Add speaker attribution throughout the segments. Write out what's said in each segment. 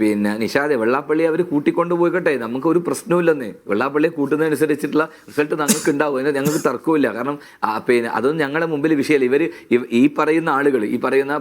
Speaker 1: പിന്നെ നിഷാദെ വെള്ളാപ്പള്ളി അവർ കൂട്ടിക്കൊണ്ട് പോയിക്കട്ടെ നമുക്ക് ഒരു പ്രശ്നമില്ലെന്ന് വെള്ളാപ്പള്ളിയെ കൂട്ടുന്നതനുസരിച്ചിട്ടുള്ള റിസൾട്ട് ഞങ്ങൾക്ക് ഉണ്ടാവും അതിന് ഞങ്ങൾക്ക് തർക്കമില്ല കാരണം പിന്നെ അതൊന്നും ഞങ്ങളുടെ മുമ്പിൽ വിഷയമല്ല. ഇവർ ഈ പറയുന്ന ആളുകൾ ഈ പറയുന്ന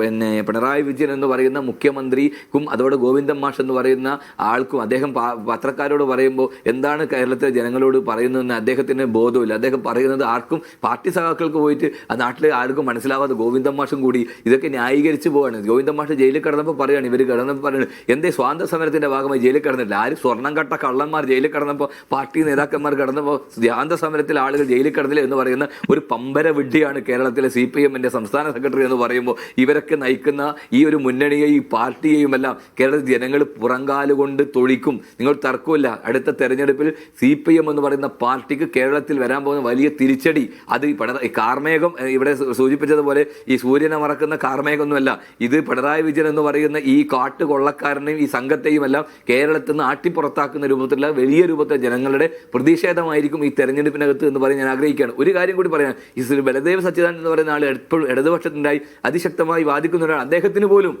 Speaker 1: പിന്നെ പിണറായി വിജയൻ എന്ന് പറയുന്ന മുഖ്യമന്ത്രിക്കും അതോടെ ഗോവിന്ദൻ മാഷ് എന്ന് പറയുന്ന ആൾക്കും അദ്ദേഹം പത്രക്കാരോട് പറയുമ്പോൾ എന്താണ് കേരളത്തിലെ ജനങ്ങളോട് പറയുന്നതെന്ന് അദ്ദേഹത്തിന് ബോധമില്ല അദ്ദേഹം പറയുന്നത് ആർക്കും പാർട്ടി സഖാക്കൾക്ക് പോയിട്ട് ആ നാട്ടിലെ ആർക്കും മനസ്സിലാവാതെ ഗോവിന്ദൻ മാഷും കൂടി ഇതൊക്കെ ന്യായീകരിച്ച് പോവാണ്. ഗോവിന്ദൻ മാഷ് ജയിലിൽ കിടന്നപ്പോൾ പറയുകയാണ് ഇവർ കിടന്നപ്പോൾ പറയുന്നത് എന്തേ സ്വാതന്ത്ര്യ സമരത്തിന്റെ ഭാഗമായി ജയിലിൽ കിടന്നില്ല? ആരും സ്വർണം കട്ട കള്ളന്മാർ ജയിലിൽ കിടന്നപ്പോൾ പാർട്ടി നേതാക്കന്മാർ കിടന്നപ്പോൾ സ്വാതന്ത്ര്യ സമരത്തിൽ ആളുകൾ ജയിലിൽ കിടന്നില്ല എന്ന് പറയുന്ന ഒരു പമ്പര വിഡ്ഢിയാണ് കേരളത്തിലെ സി പി എമ്മിന്റെ സംസ്ഥാന സെക്രട്ടറി എന്ന് പറയുമ്പോൾ ഇവരൊക്കെ നയിക്കുന്ന ഈ ഒരു മുന്നണിയെയും ഈ പാർട്ടിയെയും എല്ലാം കേരളത്തിൽ ജനങ്ങൾ പുറങ്കാലുകൊണ്ട് തൊഴിക്കും. നിങ്ങൾ തർക്കമില്ല. അടുത്ത തെരഞ്ഞെടുപ്പിൽ സി പി എം എന്ന് പറയുന്ന പാർട്ടിക്ക് കേരളത്തിൽ വരാൻ പോകുന്ന വലിയ തിരിച്ചടി. അത് പിണറായി കാർമേഘം ഇവിടെ സൂചിപ്പിച്ചതുപോലെ ഈ സൂര്യനെ മറക്കുന്ന കാർമേഘമൊന്നുമല്ല. ഇത് പിണറായി വിജയൻ എന്ന് പറയുന്ന ഈ കാട്ടു കൊള്ളക്കാരനെയും ഈ സംഘത്തെയും എല്ലാം കേരളത്തിൽ നിന്ന് ആട്ടിപ്പുറത്താക്കുന്ന രൂപത്തിലുള്ള വലിയ രൂപത്തിലെ ജനങ്ങളുടെ പ്രതിഷേധമായിരിക്കും ഈ തെരഞ്ഞെടുപ്പിനകത്ത് എന്ന് പറയാൻ ഞാൻ ആഗ്രഹിക്കുകയാണ്. ഒരു കാര്യം കൂടി പറയാം. ഈ ശ്രീ ബലദേവ് സച്ചിദാനന്ദൻ എന്ന് പറയുന്ന ആൾ എപ്പോഴും ഇടതുപക്ഷത്തിനായി അതിശക്തമായി വാദിക്കുന്ന ഒരാൾ അദ്ദേഹത്തിന് പോലും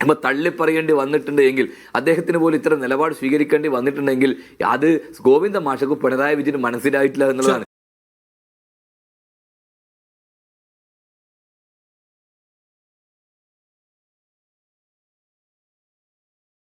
Speaker 1: നമ്മൾ തള്ളിപ്പറയേണ്ടി വന്നിട്ടുണ്ട് എങ്കിൽ അദ്ദേഹത്തിന് പോലും ഇത്തരം നിലപാട് സ്വീകരിക്കേണ്ടി വന്നിട്ടുണ്ടെങ്കിൽ അത് ഗോവിന്ദ മാഷക്കും പിണറായി വിജയന് മനസ്സിലായിട്ടില്ല എന്നുള്ളതാണ്.